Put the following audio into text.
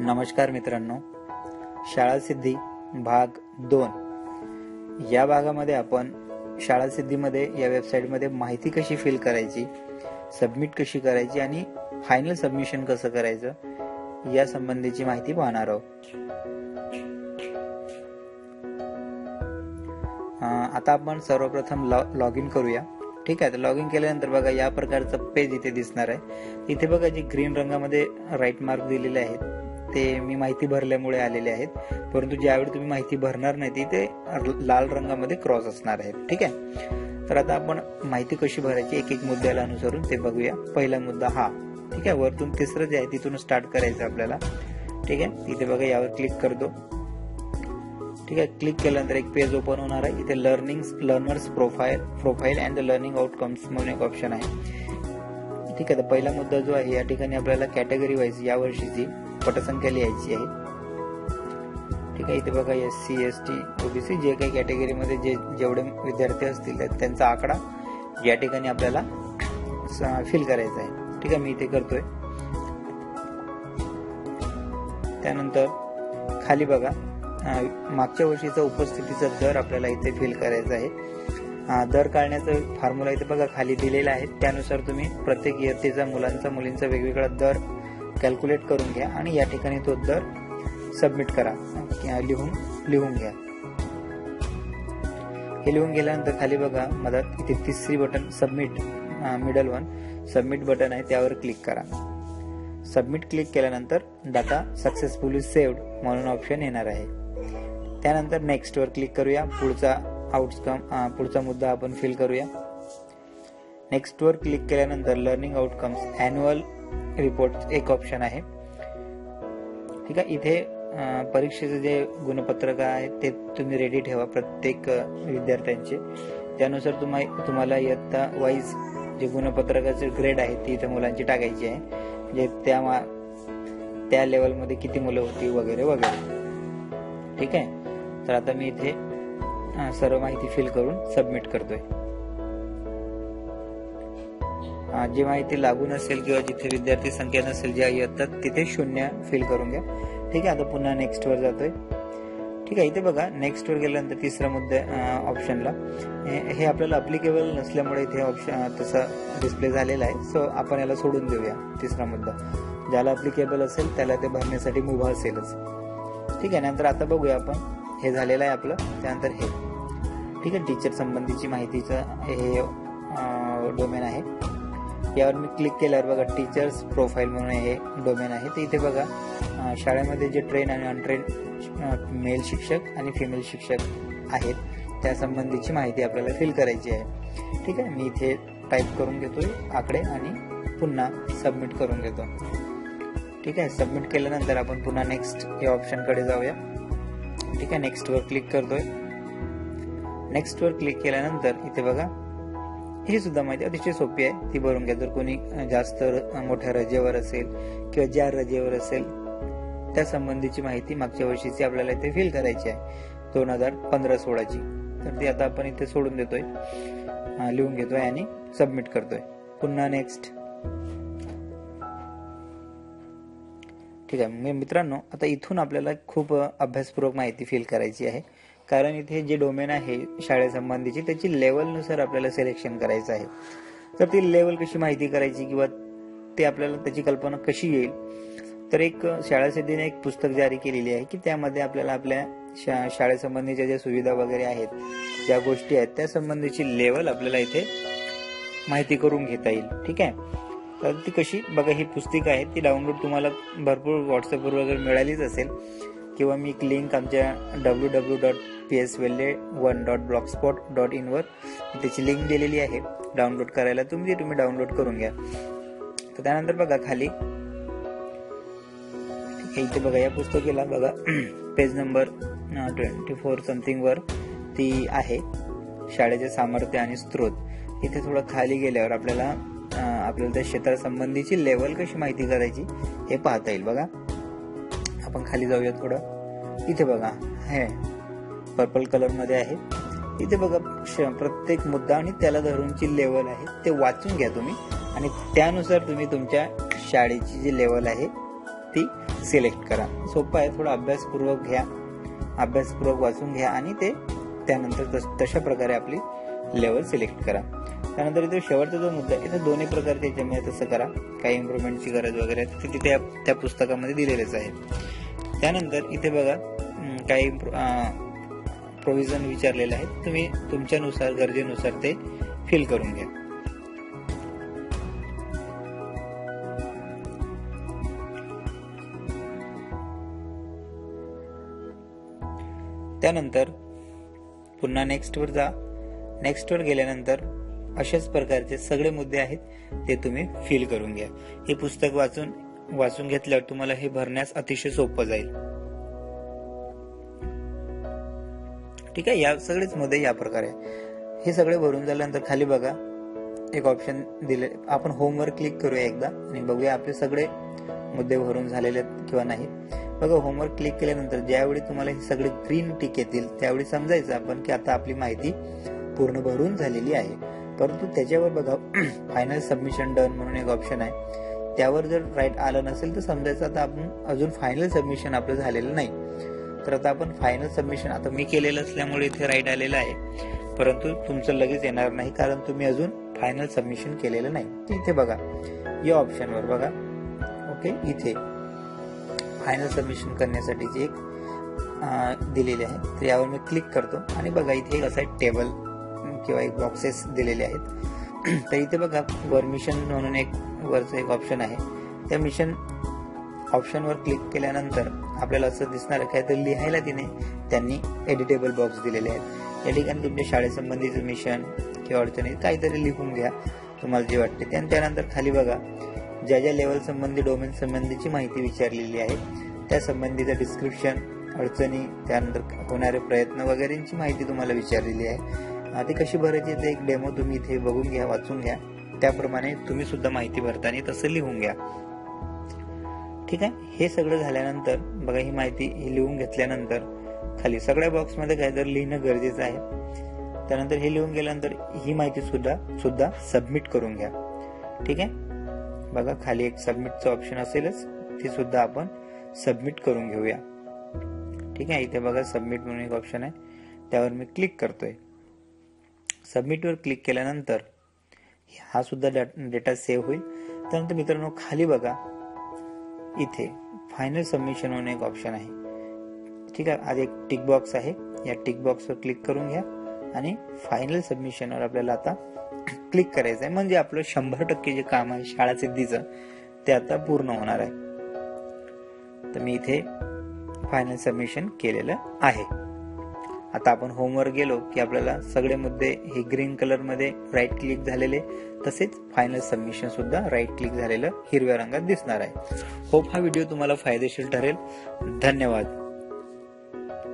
नमस्कार मित्रांनो. शाळा सिद्धी भाग दोन. या भागामध्ये आपण शाळा सिद्धीमध्ये या वेबसाईटमध्ये माहिती कशी फिल करायची सबमिट कशी करायची आणि फायनल सबमिशन कसं करायचं या संबंधीची माहिती पाहणार आहोत. आता आपण सर्वप्रथम लॉग इन करूया. ठीक आहे तर लॉग इन केल्यानंतर बघा या प्रकारचं पेज इथे दिसणार आहे. इथे बघा जे ग्रीन रंगामध्ये राईट मार्क दिलेले आहेत. ते मी माहिती भरल्यामुळे आलेले आहेत. परंतु ज्यावेळी तुम्ही माहिती भरणार नाही ते लाल रंगामध्ये क्रॉस असणार आहेत. ठीक आहे? तर आता आपण माहिती कशी भरायची एक एक मुद्द्याला अनुसरून ते बघूया. पहिला मुद्दा हा. ठीक आहे? वरतून तिसरं जे आहे तिथून स्टार्ट करायचं आपल्याला. ठीक आहे? इथे बघा यावर क्लिक करतो. ठीक आहे? क्लिक केल्यानंतर एक पेज ओपन होणार आहे. इथे learning learners profile profile and the learning outcomes म्हणून एक ऑप्शन आहे. ठीक आहे? तर पहिला मुद्दा जो आहे या ठिकाणी आपल्याला कॅटेगरी वाईज या वर्षीची पटसंख्या लिहायची आहे. ठीक आहे इथे बघा S C S T OBC जे काही कॅटेगरीमध्ये जे जेवढे विद्यार्थी असतील त्यांचा आकडा या ठिकाणी आपल्याला फिल करायचा आहे. ठीक आहे मी इथे करतोय. त्यानंतर खाली बघा मागच्या वर्षीचा उपस्थितीचा दर आपल्याला इथे फिल करायचा आहे. दर काढण्याचा फॉर्म्युला इथे बघा खाली दिलेला आहे. त्यानुसार तुम्ही प्रत्येक इयत्तेचा मुलांचा मुलींचा वेगवेगळा दर कॅल्क्युलेट करून घ्या आणि या ठिकाणी तो दर सबमिट करा. लिहून लिहून घ्या. हे लिहून गेल्यानंतर खाली बघा मदत इथे तिसरी button submit middle one submit button आहे त्यावर क्लिक करा. सबमिट क्लिक केल्यानंतर डाटा सक्सेसफुली सेव्ड म्हणून ऑप्शन येणार आहे. त्यानंतर नेक्स्ट वर क्लिक करूया. पुढचा आउटकम पुढचा मुद्दा आपण फिल करूया. नेक्स्ट वर क्लिक केल्यानंतर लर्निंग आउटकम्स अॅन्युअल रिपोर्ट एक ऑप्शन आहे. ठीक आहे इथे परीक्षेचं जे गुणपत्रक आहे ते तुम्ही रेडी ठेवा प्रत्येक विद्यार्थ्यांचे. त्यानुसार तुम्हा तुम्हाला इयत्ता वाईज जे गुणपत्रकाचे ग्रेड आहे ती इथे मुलांची टाकायची आहे. म्हणजे त्या मा- त्या लेवलमध्ये किती मुलं होती वगैरे वगैरे. ठीक आहे? तर आता मी इथे सर्व माहिती फिल करून सबमिट करतोय. जेव्हा इथे माहिती लागू नसेल किंवा जिथे विद्यार्थी संख्या नसेल ज्या येतात तिथे शून्य फिल करून घ्या. ठीक आहे आता पुन्हा नेक्स्टवर जातोय. ठीक आहे इथे बघा नेक्स्टवर गेल्यानंतर तिसरा मुद्दा ऑप्शनला हे आपल्याला अप्लिकेबल नसल्यामुळे इथे ऑप्शन तसा डिस्प्ले झालेला आहे. सो आपण याला सोडून देऊया तिसरा मुद्दा. ज्याला अप्लिकेबल असेल त्याला ते भरण्यासाठी मुभा असेलच. ठीक आहे नंतर आता बघूया आपण. हे झालेलं आहे आपलं त्यानंतर हे. ठीक आहे टीचर संबंधीची माहितीचं हे डोमेन आहे. यावर मी क्लिक केल्यावर बघा टीचर्स प्रोफाईल म्हणून हे डोमेन आहे. तर इथे बघा शाळेमध्ये जे ट्रेन आणि अनट्रेन मेल शिक्षक आणि फिमेल शिक्षक आहेत त्यासंबंधीची माहिती आपल्याला फिल करायची आहे. ठीक आहे? मी इथे टाईप करून घेतो आकडे आणि पुन्हा सबमिट करून घेतो. ठीक आहे? सबमिट केल्यानंतर आपण पुन्हा नेक्स्ट या ऑप्शनकडे जाऊया. ठीक आहे? नेक्स्ट वर क्लिक करतोय. नेक्स्ट वर क्लिक केल्यानंतर इथे बघा ही सुद्धा माहिती अतिशय सोपी आहे. ती भरून घ्या. जर कोणी जास्त मोठ्या रजेवर असेल किंवा ज्या रजेवर असेल त्या संबंधीची माहिती मागच्या वर्षीची आपल्याला इथे फिल करायची आहे. दोन हजार पंधरा सोळाची. तर ती आता आपण इथे सोडून देतोय. लिहून घेतोय आणि सबमिट करतोय. पुन्हा नेक्स्ट ठीक आहे. मी मित्रांनो आता इथून आपल्याला खूप अभ्यासपूर्वक माहिती फिल करायची आहे. कारण इथे जे डोमेन आहे शाळेसंबंधीची त्याची लेवलनुसार आपल्याला सिलेक्शन करायचं आहे. तर ती लेवल कशी माहिती करायची किंवा ते आपल्याला त्याची कल्पना कशी येईल? तर एक शाळा सिद्धीने एक पुस्तक जारी केलेली आहे की त्यामध्ये आपल्याला आपल्या शा शाळेसंबंधीच्या ज्या सुविधा वगैरे आहेत ज्या गोष्टी आहेत त्या संबंधीची लेवल आपल्याला इथे माहिती करून घेता येईल. ठीक आहे? तर ती कशी? बघा ही पुस्तिका आहे ती डाउनलोड तुम्हाला भरपूर व्हॉट्सअपवर वगैरे मिळालीच असेल. किंवा मी एक लिंक आमच्या W W dot P S welle one dot blogspot dot इनवर त्याची लिंक दिलेली आहे. डाउनलोड करायला तुम्ही ती तुम्ही डाउनलोड करून घ्या. तर त्यानंतर बघा खाली. इथे बघा या पुस्तकेला बघा. पेज नंबर ट्वेंटी फोर समथिंगवर ती आहे. शाळेचे सामर्थ्य आणि स्त्रोत इथे थोडं खाली गेल्यावर आपल्याला आपल्याला त्या क्षेत्रासंबंधीची लेवल कशी माहिती करायची हे पाहता येईल बघा. आपण खाली जाऊया थोडं. इथे बघा हे पर्पल कलरमध्ये आहे. इथे बघा श- प्रत्येक मुद्दा आणि त्याला धरूनची लेवल आहे. ते वाचून घ्या तुम्ही आणि त्यानुसार तुम्ही तुमच्या शाळेची जी लेवल आहे ती सिलेक्ट करा. सोपं आहे थोडं अभ्यासपूर्वक घ्या. अभ्यासपूर्वक वाचून घ्या आणि ते त्यानंतर तशा प्रकारे आपली लेवल सिलेक्ट करा. त्यानंतर इथे शेवटचा जो मुद्दा आहे इथे दोन्ही प्रकारचे याच्यामध्ये तसं करा. काही इम्प्रुव्हमेंटची गरज वगैरे आहे ते तिथे त्या पुस्तकामध्ये दिलेलेच आहे. त्यानंतर इथे बघा काही प्रोव्हिजन विचारलेले आहेत. तुम्ही तुमच्यानुसार गरजेनुसार ते फिल करून घ्या. त्यानंतर पुन्हा नेक्स्टवर जा. नेक्स्टवर गेल्यानंतर अशाच प्रकारचे सगळे मुद्दे आहेत ते तुम्ही फील करून घ्या. हे पुस्तक वाचून वाचून घेतल्यावर तुम्हाला हे भरण्यास अतिशय सोपं जाईल. ठीक आहे? या सगळेच मुद्दे या प्रकारे हे सगळे भरून झाल्यानंतर खाली बघा. एक ऑप्शन दिले. आपण होमवर क्लिक करूया एकदा आणि बघूया आपले सगळे मुद्दे भरून झालेले किंवा नाही बघा होमवर्क क्लिक केल्यानंतर ज्यावेळी तुम्हाला हे सगळे ग्रीन टिक येतील त्यावेळी समजायचं आपण की आता आपली माहिती पूर्ण भरून झालेली आहे. परंतु त्याच्यावर बघा फायनल सबमिशन डन म्हणून एक ऑप्शन आहे. त्यावर जर राईट आलं नसेल तर समजायचं आता आपण अजून फायनल सबमिशन आपलं झालेलं नाही. तर आता आपण फायनल सबमिशन आता मी केलेलं असल्यामुळे इथे राईट आलेलं आहे. परंतु तुमचं लगेच येणार नाही कारण तुम्ही अजून फायनल सबमिशन केलेलं नाही. इथे बघा या ऑप्शनवर बघा. ओके इथे. फायनल सबमिशन करण्यासाठी जे एक दिलेली आहे तर यावर मी क्लिक करतो. आणि बघा इथे एक असा टेबल किंवा एक बॉक्सेस दिलेले आहेत. तर इथे बघा वर मिशन म्हणून एक वरचं एक ऑप्शन आहे. त्या मिशन ऑप्शनवर क्लिक केल्यानंतर आपल्याला असं दिसणार आहे काय लिहायला तिने त्यांनी एडिटेबल बॉक्स दिलेले आहेत. या ठिकाणी तुमच्या शाळेसंबंधीचं मिशन किंवा अडचणी काहीतरी लिहून घ्या तुम्हाला जे वाटते आणि त्यानंतर खाली बघा ज्या ज्या लेवल संबंधी डोमेन संबंधीची माहिती विचारलेली आहे त्या संबंधीचं डिस्क्रिप्शन अडचणी त्यानंतर होणारे प्रयत्न वगैरेची माहिती तुम्हाला विचारलेली आहे. ती कशी भरायची ते एक डेमो तुम्ही इथे बघून घ्या वाचून घ्या. त्याप्रमाणे तुम्ही सुद्धा माहिती भरताना तसं लिहून घ्या. ठीक आहे? हे सगळं झाल्यानंतर बघा ही माहिती ही लिहून घेतल्यानंतर खाली सगळ्या बॉक्समध्ये काय तर लिहिणं गरजेचं आहे. त्यानंतर हे लिहून गेल्यानंतर ही माहिती सुद्धा सुद्धा सबमिट करून घ्या. ठीक आहे? बघा खाली एक सबमिटचं ऑप्शन असेलच. ती सुद्धा आपण सबमिट करून घेऊया. ठीक आहे? इथे बघा सबमिट म्हणून एक ऑप्शन आहे. त्यावर मी क्लिक करतोय. सबमिटवर क्लिक केल्यानंतर हा सुद्धा डेटा सेव्ह होईल. त्यानंतर मित्रांनो खाली बघा. इथे फायनल सबमिशन म्हणून एक ऑप्शन आहे. ठीक आहे? आज एक टिक बॉक्स आहे. या टिक बॉक्सवर क्लिक करून घ्या. आणि फायनल सबमिशनवर आपल्याला आता क्लिक करायचं आहे. म्हणजे आपलं शंभर टक्के जे काम आहे शाळा सिद्धीचं ते आता पूर्ण होणार आहे. तर मी इथे फायनल सबमिशन केलेलं आहे. आता आपण होमवर गेलो की आपल्याला सगळे मुद्दे हे ग्रीन कलरमध्ये राईट क्लिक झालेले तसेच फायनल सबमिशन सुद्धा राईट क्लिक झालेलं हिरव्या रंगात दिसणार आहे. होप हा व्हिडिओ तुम्हाला फायदेशीर ठरेल. धन्यवाद.